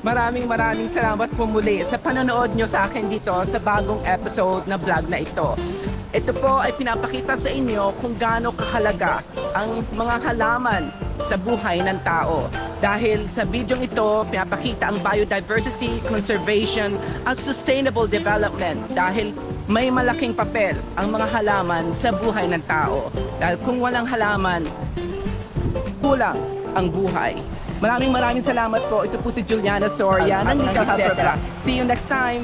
Maraming maraming salamat po muli sa panonood nyo sa akin dito sa bagong episode na vlog na ito. Ito po ay pinapakita sa inyo kung gaano kahalaga ang mga halaman sa buhay ng tao. Dahil sa video ito, pinapakita ang biodiversity, conservation, at sustainable development dahil may malaking papel ang mga halaman sa buhay ng tao. Dahil kung walang halaman, kulang ang buhay. Maraming maraming salamat po. Ito po si Juliana Soria ng Nika See you next time.